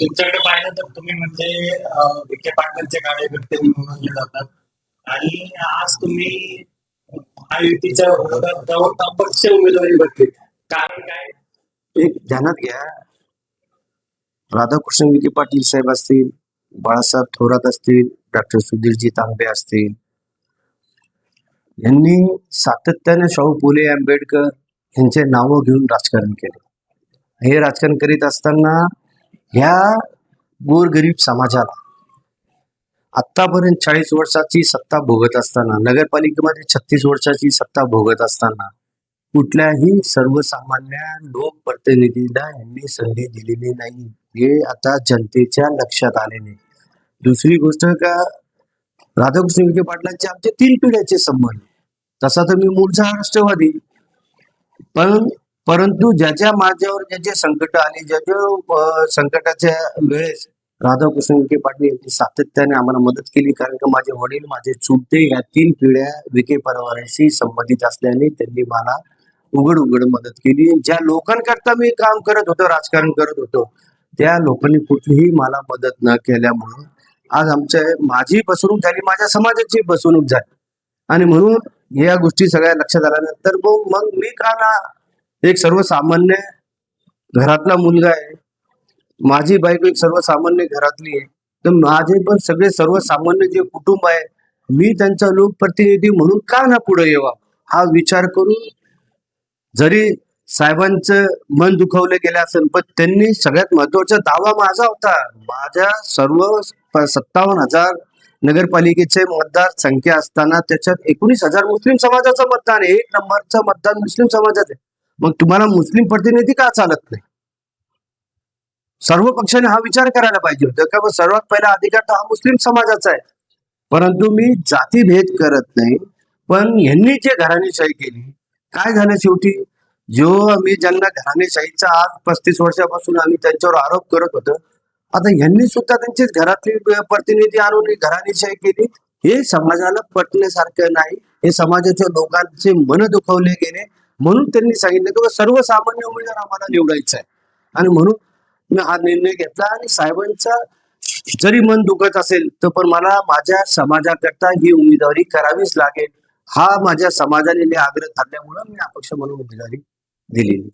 तुमच्याकडे पाहिलं तर तुम्ही म्हणजे विखे पाटलांचे कार्यकर्ते म्हणून जातात. आणि आज तुम्ही महायुतीच्या विरोधात जाऊन अपक्ष उमेदवारी बघते कारण काय? एक ध्यानात घ्या. राधाकृष्ण विखे पाटील साहेब असतील बाळासाहेब थोरात असतील डॉक्टर सुधीरजी तांबे असतील. यांनी सातत्याने शाहू फुले आंबेडकर यांचे नावं घेऊन राजकारण केले. हे राजकारण करीत असताना ह्या गोरगरीब समाजाला आतापर्यंत चाळीस वर्षाची सत्ता भोगत असताना नगरपालिकेमध्ये छत्तीस वर्षाची सत्ता भोगत असताना कुठल्याही सर्वसामान्य लोकप्रतिनिधींना यांनी संधी दिलेली नाही. हे आता जनतेच्या लक्षात आलेले दुसरी गोष्ट का राधाकृष्ण विखे पाटलांचे आमचे तीन पिढ्याचे संबंध. तसा तर मी मूळचा राष्ट्रवादी. पण परंतु ज्याच्या माझ्यावर ज्या जे संकट आली ज्या ज्या संकटाच्या वेळेस राधाकृष्ण विखे पाटील यांनी सातत्याने आम्हाला मदत केली कारण की माझे वडील माझे चुलते या तीन पिढ्या विखे परिवाराशी संबंधित असल्याने त्यांनी मला उघड उघड मदत केली. ज्या लोकांकरता मी काम करत होतो राजकारण करत होतो त्या लोकांनी कुठलीही मला मदत न केल्यामुळं आज आमच्या माझी फसवणूक झाली माझ्या समाजाची फसवणूक झाली. आणि म्हणून या गोष्टी सगळ्या लक्षात आल्यानंतर मग मग मी का ना एक सर्वसामान्य घरातला मुलगा आहे. माझी बायको एक सर्वसामान्य घरातली आहे. तर माझे पण सगळे सर्वसामान्य जे कुटुंब आहे मी त्यांचा लोकप्रतिनिधी म्हणून का ना पुढे यावा? हा विचार करून जरी साहेबांचं मन दुखवलं गेलं असेल पण त्यांनी सगळ्यात महत्त्वाचा दावा माझा होता. माझ्या सर्व सत्तावन्न हजार नगरपालिकेचे मतदार संख्या असताना त्याच्यात एकोणीस हजार मुस्लिम समाजाचं मतदान आहे. एक नंबरचं मतदान मुस्लिम समाजाचं आहे. मग तुम्हाला मुस्लिम प्रतिनिधी का चालत नाही? सर्व पक्षाने हा विचार करायला पाहिजे होता. का सर्वात पहिला अधिकार तर हा मुस्लिम समाजाचा आहे. परंतु मी जातीभेद करत नाही पण यांनी जे घराणेशाही केली काय झालं शेवटी? जो आम्ही ज्यांना घराणेशाहीचा आज पस्तीस वर्षापासून आम्ही त्यांच्यावर आरोप करत होतो आता यांनी सुद्धा त्यांचीच घरातली प्रतिनिधी आणून घराणेशाही केली? हे समाजाला पटण्यासारखं नाही. हे समाजाच्या लोकांचे मन दुखवले गेले. म्हणून त्यांनी सांगितलं की सर्वसामान्य उमेदवार आम्हाला निवडायचा आहे. आणि म्हणून मी हा निर्णय घेतला आणि साहेबांचा जरी मन दुखत असेल तर पण मला माझ्या समाजाकरता ही उमेदवारी करावीच लागेल. हा माझ्या समाजाने आग्रह धरल्यामुळं मी अपक्ष म्हणून उमेदवारी दिलेली.